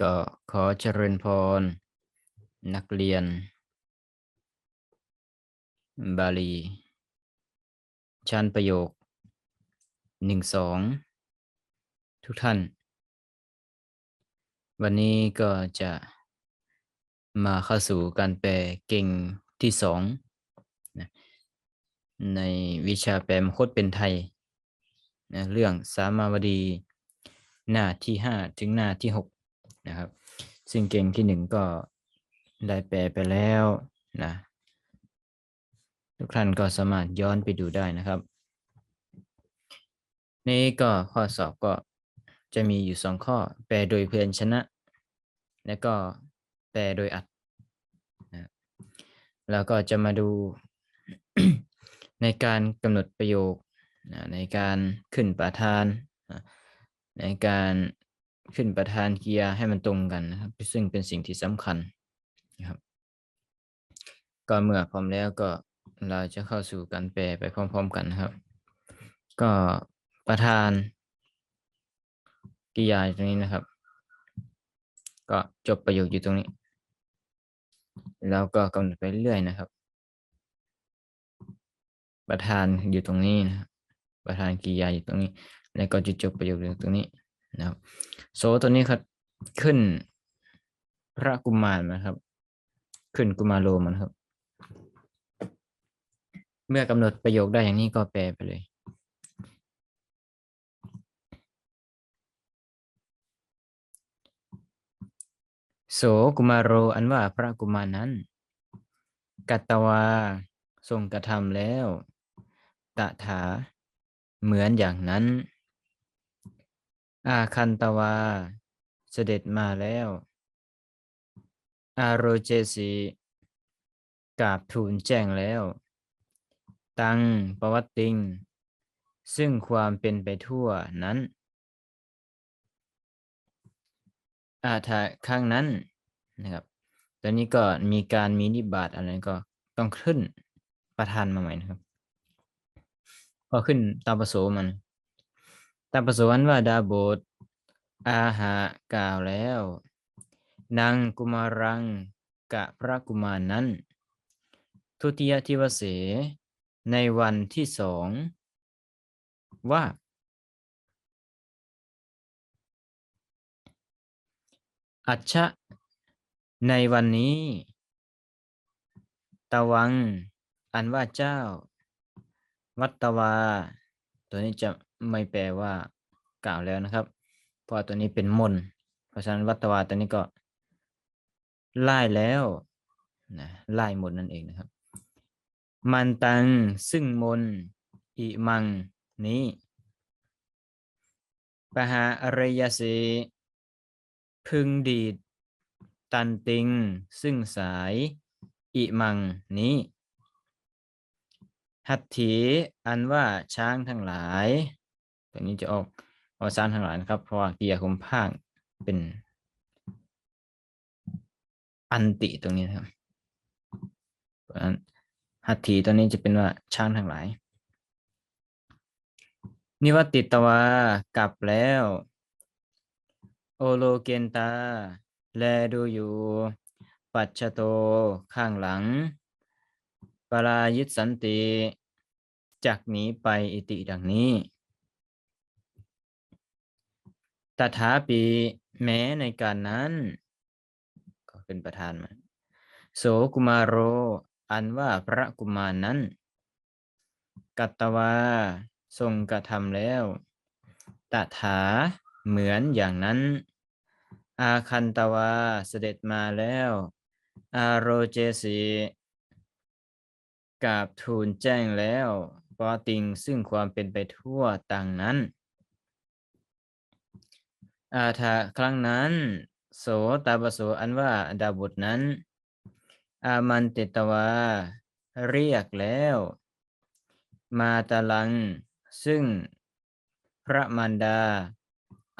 ก็ขอเจริญพร นักเรียน บาลี ชั้นประโยคหนึ่งสองทุกท่าน วันนี้ก็จะมาเข้าสู่การแปลเก่งที่สองในวิชาแปลมคตเป็นไทยนะเรื่องสามาวดี หน้าที่ห้าถึงหน้าที่หก นะครับ ซึ่งเก่งที่หนึ่งก็ได้แปลไปแล้วนะทุกท่านก็สามารถย้อนไปดูได้นะครับ นี่ก็ข้อสอบก็จะมีอยู่สองข้อ แปลโดยเพื่อนชนะ และก็แปลโดยอัดนะแล้วก็จะมาดูในการกำหนดประโยคนะในการขึ้นประธานนะในการ ขึ้นประธานเกียร์ให้มันตรงกันนะครับ ซึ่งเป็นสิ่งที่สำคัญนะครับ ก็เมื่อพร้อมแล้วก็เราจะเข้าสู่การแปลไปพร้อม ๆ กันนะครับ ก็ประธานกิยาตรงนี้นะครับ ก็จบประโยคอยู่ตรงนี้ แล้วก็กำหนดไปเรื่อยนะครับ ประธานอยู่ตรงนี้นะครับประธานกิยาอยู่ตรงนี้ แล้วก็จุดจบประโยคอยู่ตรงนี้ นะครับโซตัวนี้ครับขึ้นพระกุมารนะครับ ขึ้นกุมารโลมันครับ เมื่อกำหนดประโยคได้อย่างนี้ก็แปลไปเลยโสกุมารโรอันว่าพระกุมารนั้น กัตตวาทรงกระทำแล้ว ตถาเหมือนอย่างนั้น อาคันตวา เสด็จมาแล้ว อาโรเจสีกราบทูลแจ้งแล้ว ตังประวัตติง ซึ่งความเป็นไปทั่วนั้น อาถาข้างนั้นนะครับตอนนี้ก็มีการมีนิบาตอะไรก็ต้องขึ้นประธานมาใหม่นะครับ ก็ขึ้นตามประโสมัน ตามประสอันว่าดาบทอาหากล่าวแล้วนางกุมารังกะพระกุมารนั้น ทุติยทิวเส ในวันที่สอง ว่า อัชชะ ในวันนี้ ตะวัง อันว่าเจ้า วัตตวา ตัวนี้จะ ไม่แปลว่ากล่าวแล้วนะครับ เพราะตัวนี้เป็นมนเพราะฉะนั้นวัตวาตัวนี้ก็ไล่แล้วนะไล่หมดนั่นเองนะครับ มันตังซึ่งมนอิมังนี้ปหาอริยสีพึงดีด ตันติง ซึ่งสายอิมังนี้ หัตถีอันว่าช้างทั้งหลาย ตัวนี้จะออกออกช้างทั้งหลายนะครับ เพราะว่าเกียร์คุมภาคเป็น อันติตรงนี้นะครับเพราะฉะนั้นหัตถีตัวนี้จะเป็นว่าช้างทั้งหลายนิวัติตวากลับแล้ว โอโลเกนตา แลดูอยู่ ปัจฉโตข้างหลัง ปรายิตสันติ จากหนีไปอิติดังนี้ ตถาปีแม้ในการนั้น ก็เป็นประธานมา โสกุมารโร อันว่าพระกุมารนั้น กัตตวาทรงกระทำแล้ว ตถาเหมือนอย่างนั้น อาคันตวาเสด็จมาแล้ว อาโรเจสีกาบทูลแจ้งแล้วปอติงซึ่งความเป็นไปทั่วต่างนั้น อาถาครั้งนั้น โสตาบโสอันว่าดาบุตรนั้น อามันติตวา เรียกแล้ว มาตาลัง ซึ่ง พระมารดา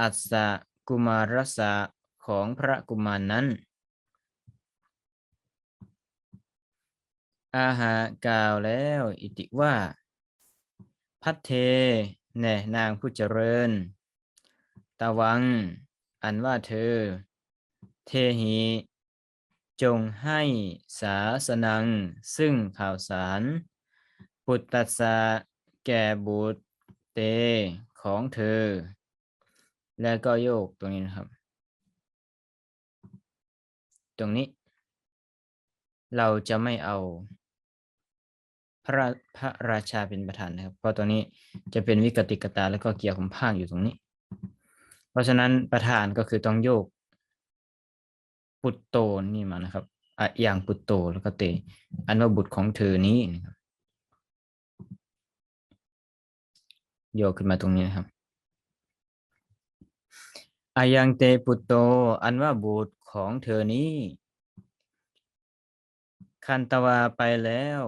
อัสสะกุมารสะของพระกุมารนั้น อาหากล่าวแล้ว อิติว่า พัทเทแน่นางผู้เจริญ ตะวัง อันว่าเธอ เทหิ จงให้สาสนัง ซึ่งข่าวสาร ปุตตัสสะแก่บุตรเตของเธอ แล้วก็โยกตรงนี้นะครับ ตรงนี้ เราจะไม่เอาพระราพระราชาเป็นประธานนะครับ เพราะตัวนี้จะเป็นวิกติกตาแล้วก็เกี่ยวกับภาคอยู่ตรงนี้ เพราะฉะนั้นประธานก็คือต้องโยก ปุตโตนี่มานะครับอะอย่างปุตโตแล้วก็เต อันว่าบุตรของเธอนี้นะครับโยกขึ้นมาตรงนี้นะครับอายังเตปุตโต อันว่าบุตรของเธอนี้ คันตวาไปแล้ว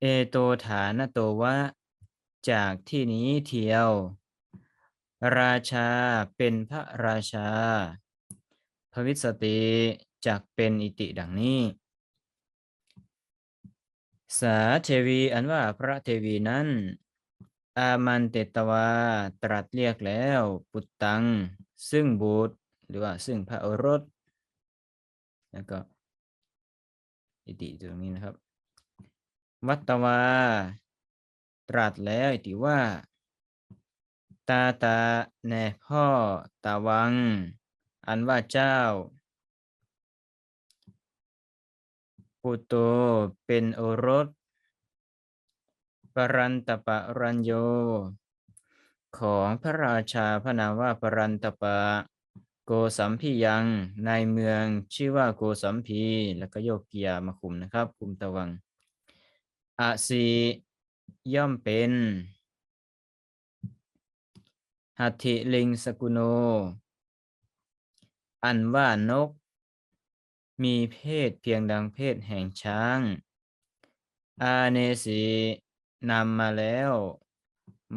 เอโตฐานโตวะ จากที่นี้เทียว ราชาเป็นพระราชา พวิสติจักเป็นอิติดังนี้ สาเทวีอันว่าพระเทวีนั้น อามันเตตวาตรัสเรียกแล้วปุตตัง ซึ่งบุตรหรือว่าซึ่งพระโอรส แล้วก็ อิติตรงนี้นะครับ วัตตวา ตรัสแล้วอิติว่า ตาตาแน่พ่อตาวัง อันว่าเจ้าปุตโตเป็นโอรส ปรันตปะรัญโย ของพระราชาพระนามว่าปรันตปะ โกสัมพียังในเมืองชื่อว่าโกสัมพี แล้วก็โยกเกียร์มาคุมนะครับ คุมตะวังอาสีย่อมเป็น หัตถิลิงสกุโน อันว่านก มีเพศเพียงดังเพศแห่งช้าง อาเนสีนำมาแล้ว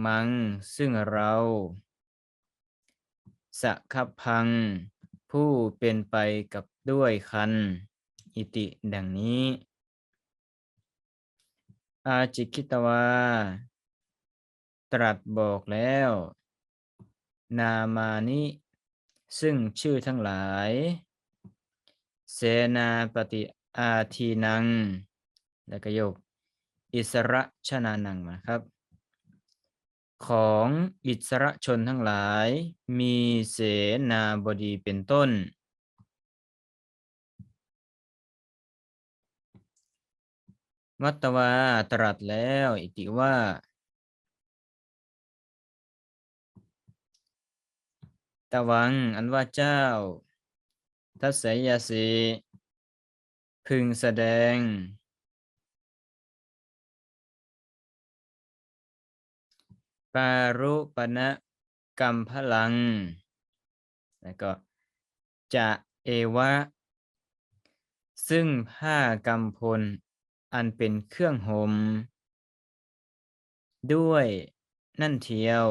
มังซึ่งเราสะคับพัง ผู้เป็นไปกับด้วยคัน อิติดังนี้ อาจิคิตวา ตรัสบอกแล้ว นามานิ ซึ่งชื่อทั้งหลาย เสนาปฏิอาทีนัง แล้วก็โยก อิสระชนานังมาครับ ของอิสระชนทั้งหลาย มีเสนาบดีเป็นต้นวัตตวาตรัสแล้ว อิติว่า ตวัง อันว่าเจ้า ทัศยาสีพึงแสดง ปารุปณะกัมพลัง แล้วก็จะเอวะ ซึ่งผ้ากำพล อันเป็นเครื่องหม่มด้วยนั่นเทียว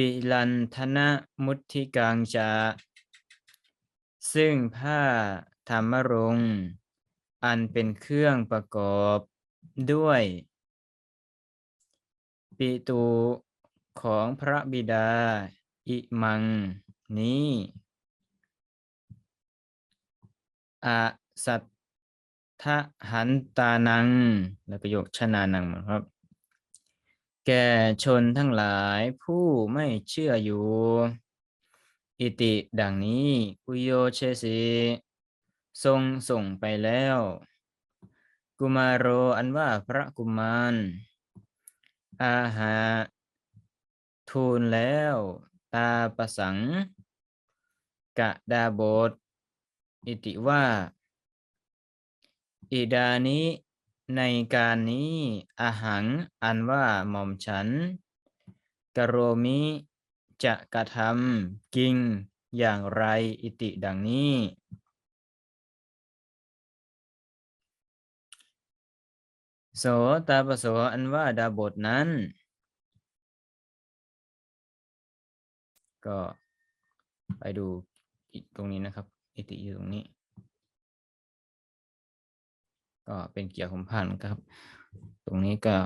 ปิลันธนมุทิกังจะ ซึ่งผ้าธรรมรง อันเป็นเครื่องประกอบด้วย ปิตูของพระบิดา อิมัง นี้อสัทธหันตานัง แล้วก็ยกชนานังมาครับ แก่ชนทั้งหลายผู้ไม่เชื่ออยู่ อิติดังนี้อุโยเชสีทรงส่งไปแล้ว กุมารโรอันว่าพระกุมาร อาหา ทูลแล้ว ตาประสัง กะดาบท อิติว่า อิดานิ ในการนี้อาหัง อันว่าหม่อมฉัน กโรมิ จะกระทำกิง อย่างไรอิติดังนี้ โสตาปโสอันว่าดาบทนั้น ก็ไปดูอีกตรงนี้นะครับ อิติอยู่ตรงนี้ ก็เป็นเกี่ยวกับพันครับ ตรงนี้ก็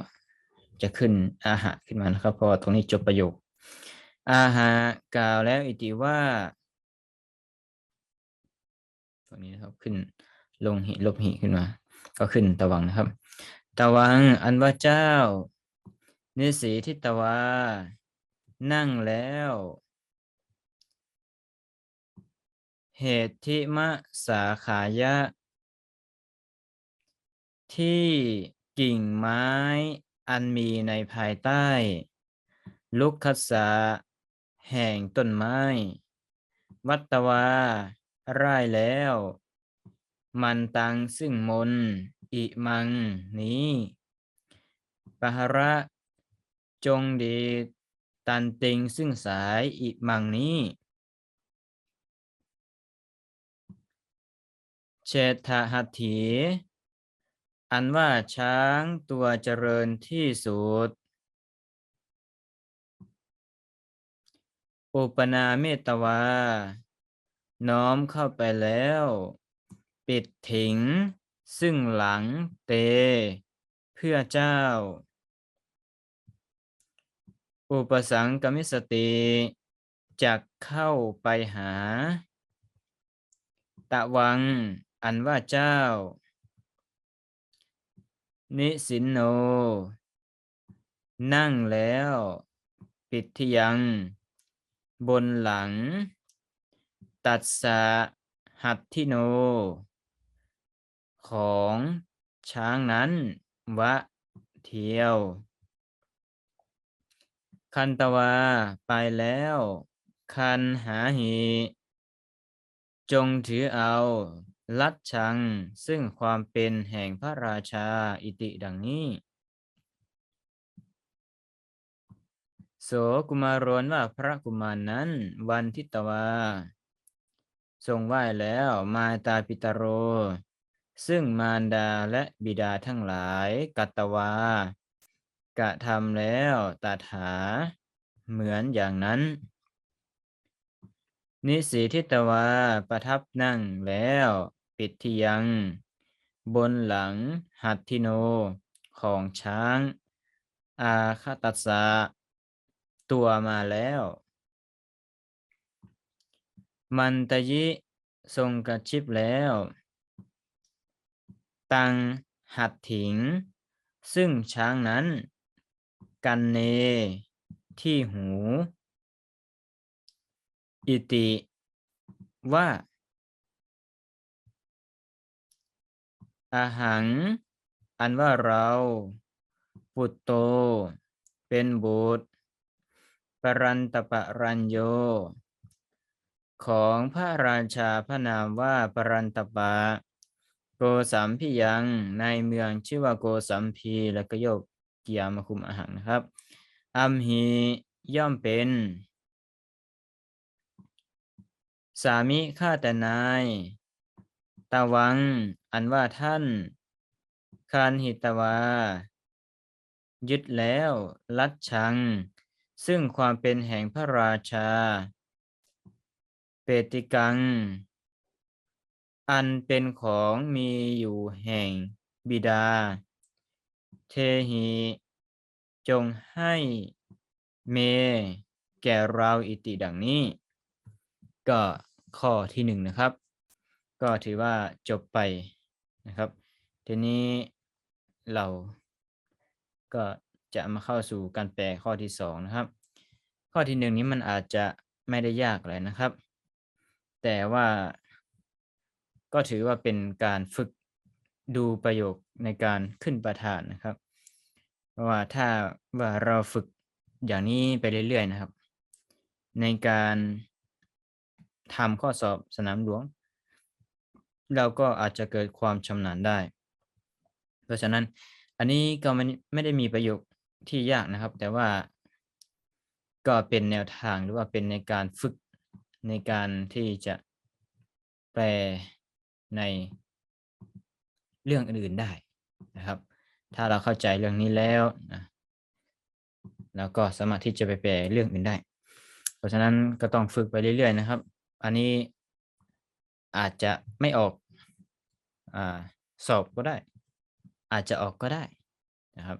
จะขึ้นอาหารขึ้นมานะครับเพราะตรงนี้จบประโยค อาหากล่าวแล้วอิติว่า ตรงนี้นะครับขึ้นลงหิลบหิขึ้นมา ก็ขึ้นตะวังนะครับ ตะวังอันว่าเจ้านิสีทิตวา นั่งแล้ว เหตุทิมะสาขายะ ที่กิ่งไม้อันมีในภายใต้ ลุกคัสสะแห่งต้นไม้ วัตวาร่ายแล้ว มันตังซึ่งมน อิมังนี้ปหระจงดีตันติงซึ่งสายอิมังนี้ เชษฐหัตถี อันว่าช้างตัวเจริญที่สุด อุปนาเมตวา น้อมเข้าไปแล้ว ปิดถิง ซึ่งหลังเต เพื่อเจ้า อุปสังกมิสติจะเข้าไปหา ตะวัง อันว่าเจ้า นิสินโน นั่งแล้ว ปิดที่ยัง บนหลัง ตัดสะหัตทิโน ของช้างนั้น วะ เทียว คันตวา ไปแล้ว คันหาหี จงถือเอา ลัดชัง ซึ่งความเป็นแห่งพระราชาอิติดังนี้ โสกุมารนว่าพระกุมารนั้น วันทิตวา ทรงไหว้แล้วมาตาปิตโร ซึ่งมารดาและบิดาทั้งหลาย กัตตวากระทำแล้วตาถา เหมือนอย่างนั้นนิสีทิตวาประทับนั่งแล้ว ปิดที่ยัง บนหลัง หัตทิโน ของช้าง อาคตัสสะตัวมาแล้ว มันตยิทรงกระชิบแล้ว ตังหัดถิง ซึ่งช้างนั้น กันเน ที่หู อิติว่า อาหังอันว่าเราปุตโต เป็นบุตร ปรันตปรัญโย ของพระราชาพระนามว่าปรันตปะ โกสัมพิยังในเมืองชื่อว่าโกสัมพีแล้วก็โยกเกียร์มาคุมอาหารนะครับอัมหีย่อมเป็น สามิข้าแต่นาย ตาวัง อันว่าท่าน คานหิตวา ยึดแล้ว ลัดชัง ซึ่งความเป็นแห่งพระราชา เปติกัง อันเป็นของมีอยู่แห่งบิดา เทหี จงให้เม แก่เราอิติดังนี้ ก็ข้อที่หนึ่งนะครับ ก็ถือว่าจบไปนะครับ ทีนี้เราก็จะมาเข้าสู่การแปลข้อที่สองนะครับ ข้อที่หนึ่งนี้มันอาจจะไม่ได้ยากอะไรนะครับ แต่ว่าก็ถือว่าเป็นการฝึกดูประโยคในการขึ้นประธานนะครับ เพราะว่าถ้าว่าเราฝึกอย่างนี้ไปเรื่อยๆนะครับ ในการทำข้อสอบสนามหลวง เราก็อาจจะเกิดความชำนาญได้ เพราะฉะนั้นอันนี้ก็ไม่ไม่ได้มีประโยคที่ยากนะครับ แต่ว่าก็เป็นแนวทางหรือว่าเป็นในการฝึกในการที่จะแปลในเรื่องอื่นๆได้นะครับ ถ้าเราเข้าใจเรื่องนี้แล้วนะเราก็สามารถที่จะไปแปลเรื่องอื่นได้ เพราะฉะนั้นก็ต้องฝึกไปเรื่อยๆนะครับ อันนี้อาจจะไม่ออก อ่าสอบก็ได้ อาจจะออกก็ได้นะครับ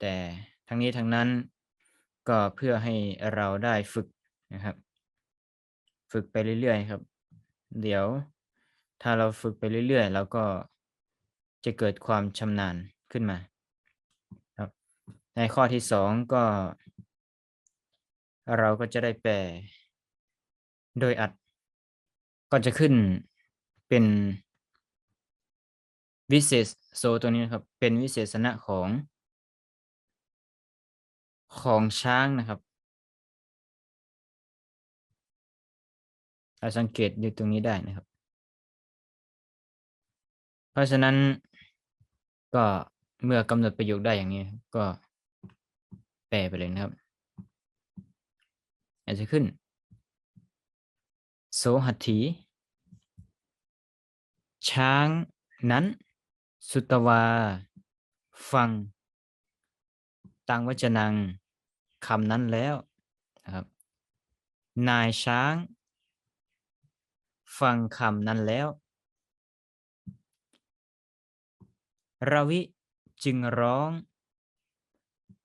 แต่ทั้งนี้ทั้งนั้นก็เพื่อให้เราได้ฝึกนะครับ ฝึกไปเรื่อยๆครับ เดี๋ยวถ้าเราฝึกไปเรื่อยๆเราก็จะเกิดความชำนาญขึ้นมาครับ ในข้อที่สองก็ เราก็จะได้แปลโดยอัด ก็จะขึ้นเป็น วิเศษโซตัวนี้นะครับ เป็นวิเศษณะของ ของช้างนะครับเราสังเกตอยู่ตรงนี้ได้นะครับ เพราะฉะนั้นก็เมื่อกำหนดประโยคได้อย่างนี้ก็แปลไปเลยนะครับ อาจจะขึ้น โสหัตถี ช้างนั้น สุตวา ฟัง ตังวจนังคำนั้นแล้วนะครับ นายช้าง ฟังคำนั้นแล้วระวิจึงร้อง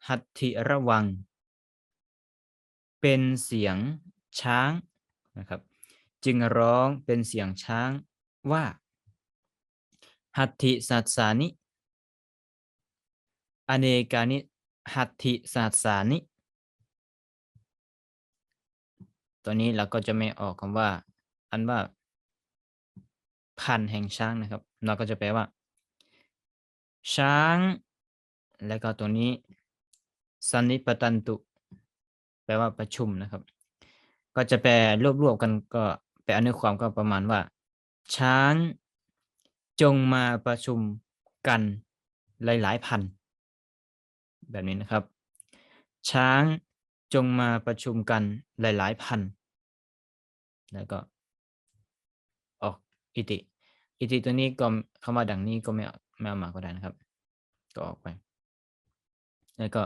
หัตถิระวัง เป็นเสียงช้างนะครับ จึงร้องเป็นเสียงช้างว่า หัตถิสัสสานิอเนกานิหัตถิสัสสานิตัวนี้เราก็จะไม่ออกคำว่า อันว่า พันแห่งช้างนะครับ เราก็จะแปลว่า ช้าง แล้วก็ตัวนี้สันนิปตันตุ แปลว่าประชุมนะครับ ก็จะแปลรวบๆกันก็แปลเนื้อความก็ประมาณว่า ช้าง จงมาประชุมกันหลายๆพัน แบบนี้นะครับ ช้างจงมาประชุมกันหลายๆพัน แล้วก็ออกอิติ อิติตัวนี้ก็คำว่าดังนี้ก็ไม่ไม่เอามาก็ได้นะครับ ก็ออกไป แล้วก็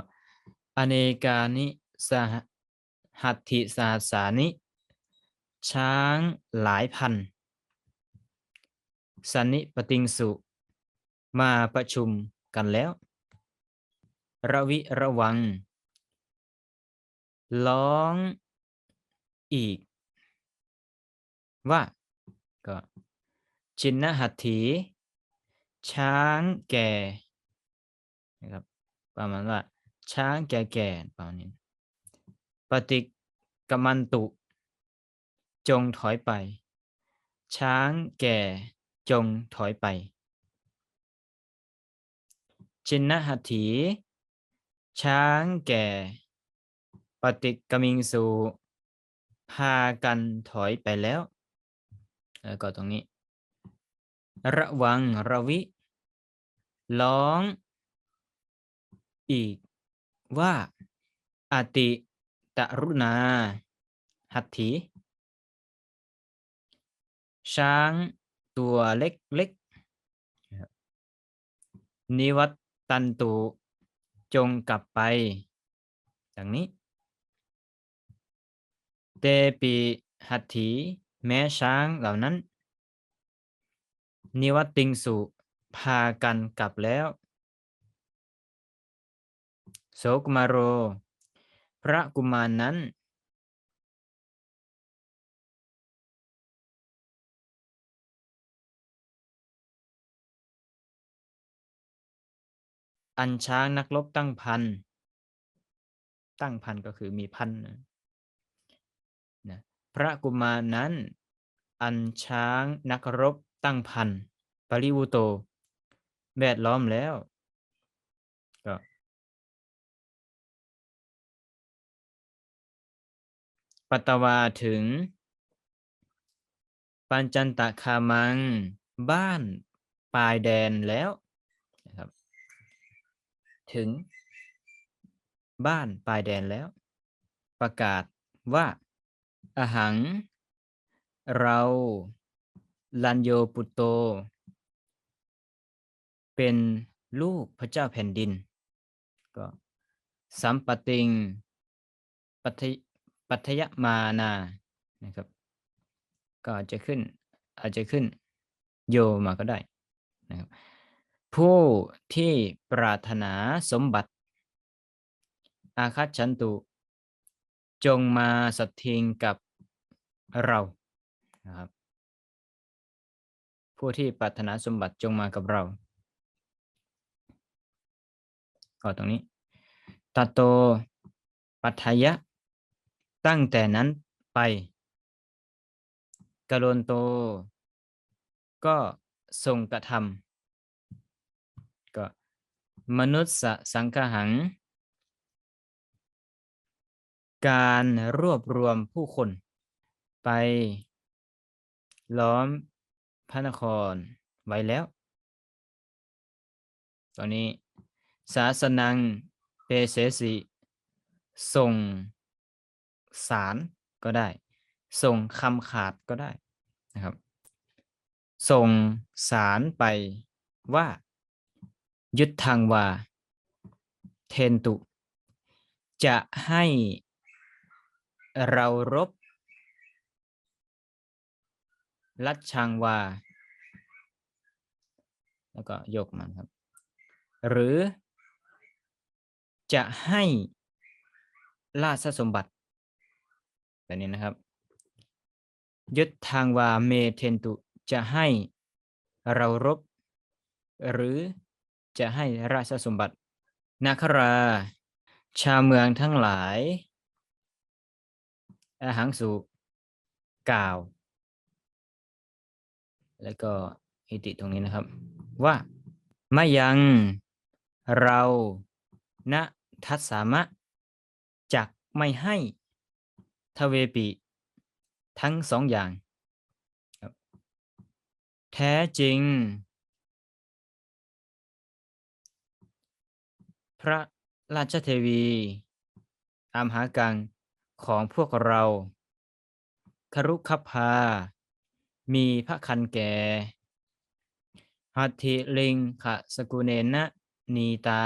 อเนกานิสหหัตถิสหัสสานิ ช้างหลายพัน สันนิปติงสุมาประชุมกันแล้ว ระวิระวัง ร้องอีก ว่าก็ชินนหัตถี ช้างแก่นะครับประมาณว่า ช้างแก่ๆประมาณนี้ปฏิกมันตุ จงถอยไป ช้างแก่ จงถอยไป ชินนหัตถี ช้างแก่ ปฏิกมิงสูพากันถอยไปแล้ว แล้วก็ตรงนี้ ระวังระวิ ร้อง อีกว่าอติตรุณา หัตถี ช้าง ตัวเล็กๆนิวัตตันตุจงกลับไปดังนี้ เตปิหัตถีแม้ช้างเหล่านั้น นิวัตติงสุพากันกลับแล้ว โสกุมารโร พระกุมารนั้น อันช้างนักรบตั้งพัน ตั้งพันก็คือมีพันนะนะพระกุมารนั้น อันช้างนักรบตั้งพันปริวุโตแวดล้อมแล้วก็ปัตวาถึง ปัญจันตคามัง บ้านปลายแดนแล้ว ถึง บ้านปลายแดนแล้ว ประกาศว่าอหัง เราลันโยปุตโต เป็นลูกพระเจ้าแผ่นดิน ก็สัมปติงปัทยปัทยมานานะครับ ก็อาจจะขึ้นอาจจะขึ้นโยมาก็ได้นะครับ ผู้ที่ปรารถนาสมบัติ อาคัตฉันตุ จงมาสถิงกับเรานะครับผู้ที่ปรารถนาสมบัติจงมากับเราก็ตรงนี้ตัตโตปัฏฐยะ ตั้งแต่นั้นไปกะโลนโต ก็ทรงกระทำ มนุษย์สังฆหัง การรวบรวมผู้คน ไป ล้อมพระนครไว้แล้ว ตอนนี้ศาสนังเปเสสิส่งสารก็ได้ ส่งคำขาดก็ได้นะครับ ส่งสารไปว่า ยุทธังวา เทนตุ จะให้เรารบ ลัดชังวา แล้วก็ยกมันครับ หรือ จะให้ราชสมบัติ แบบนี้นะครับยึดทางวาเมเทนตุ จะให้เรารบ หรือ จะให้ราชสมบัติ นาครา ชาวเมืองทั้งหลายอาหังสุกล่าว แล้วก็อิติตรงนี้นะครับ ว่าไม่ยังเราณทัสสามะจักไม่ให้ทเวปิทั้งสองอย่าง แท้จริง ระราชเทวีอามหากังของพวกเรา ครุคพา มีพระคันแก่หัตถิลิงขะสกุเนนะนีตา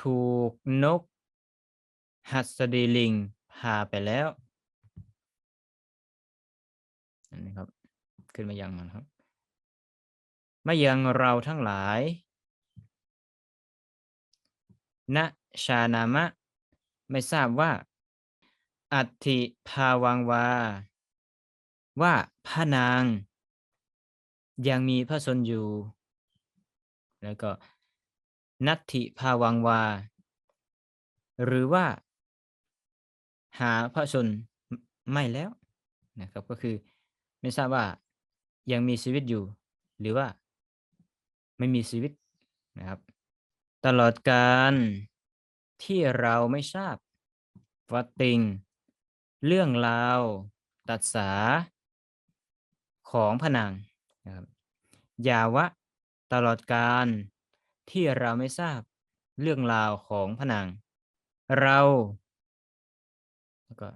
ถูกนก หัสดีลิงพาไปแล้วอันนี้ครับ ขึ้นมายังมันครับม่ยังเราทั้งหลาย ณชานามะ ไม่ทราบว่า อัติภาวังวา ว่าพระนาง ยังมีพระชนอยู่ แล้วก็ นัตถิภาวังวา หรือว่า หาพระชนไม่แล้วนะครับก็คือไม่ทราบว่ายังมีชีวิตอยู่ หรือว่า ไม่มีชีวิตนะครับ ตลอดการที่เราไม่ทราบวัตติง เรื่องราว ตัดสา ของพระนางนะครับยาวะ ตลอดการที่เราไม่ทราบเรื่องราวของพระนางเราแล้วก็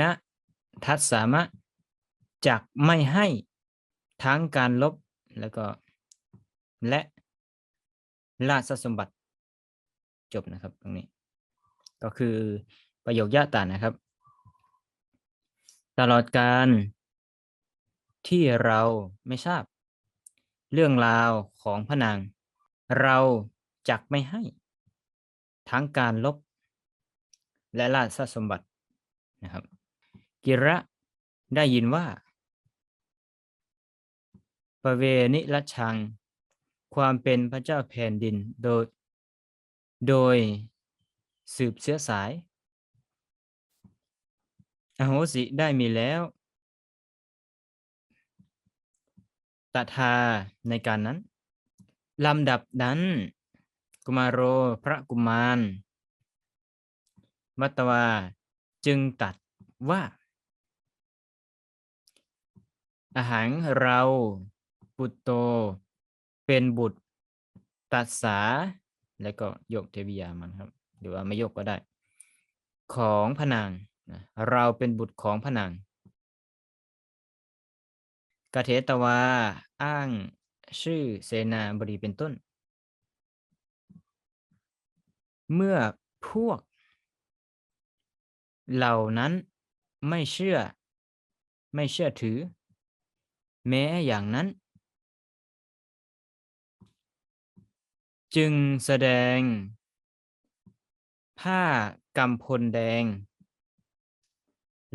ณทัศสามะจักไม่ให้ทั้งการลบแล้วก็และ ราชสมบัติ จบนะครับตรงนี้ ก็คือประโยคย่าตานะครับ ตลอดการที่เราไม่ทราบ เรื่องราวของพระนาง เราจักไม่ให้ ทั้งการลบ และราชสมบัตินะครับ กิระได้ยินว่าประเวนิรชัง ความเป็นพระเจ้าแผ่นดินโดย โดยสืบเชื้อสาย อโหสิได้มีแล้วตถาในการนั้นลำดับนั้น กุมารโรพระกุมาร มัตตวาจึงตัดว่า อาหารเรา ปุตโต เป็นบุตรตัดสา แล้วก็ยกเทวิยามันครับ หรือว่าไม่ยกก็ได้ ของพนางเราเป็นบุตรของพนางกเทตวาอ้างชื่อเสนาบดีเป็นต้น เมื่อพวก เหล่านั้นไม่เชื่อ ไม่เชื่อถือ แม้อย่างนั้น จึงแสดง ผ้ากำพลแดง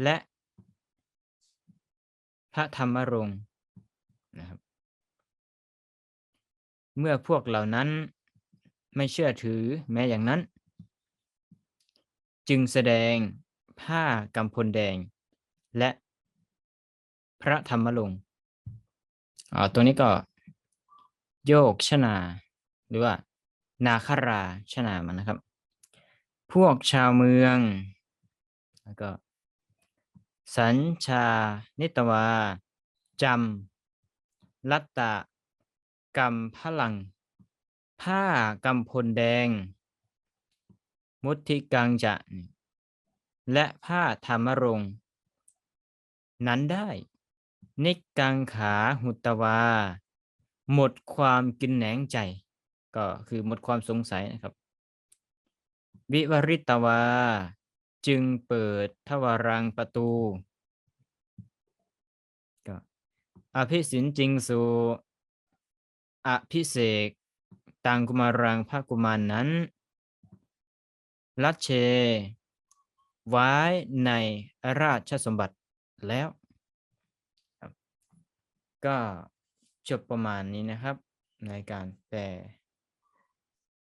และพระธรรมรงค์นะครับเมื่อพวกเหล่านั้นไม่เชื่อถือแม้อย่างนั้น จึงแสดงผ้ากำพลแดง และพระธรรมรงค์อ่าตัวนี้ก็โยกชนา หรือว่า นาคราชนามันนะครับ พวกชาวเมือง แล้วก็ สัญชา นิตวาจำลัตตะกำพลัง ผ้ากำพลแดง มุทิกังจะ และผ้าธรรมรงนั้นได้ นิกกังขาหุตวา หมดความกินแหนงใจ ก็คือหมดความสงสัยนะครับ วิวริตวา จึงเปิดทวารังประตูก็อภิสินจริงสูอภิเษกตังกุมารังพระกุมารนนั้น รัชเช ไว้ในราชสมบัติแล้ว ก็จบประมาณนี้นะครับ ในการแปล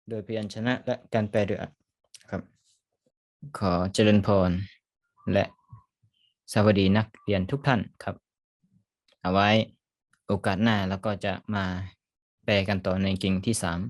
โดยพยัญชนะและการแปลโดยอัดครับ ขอเจริญพร และสวัสดีนักเรียนทุกท่านครับ เอาไว้โอกาสหน้าแล้วก็จะมาแปลกันต่อในกิ่งที่สาม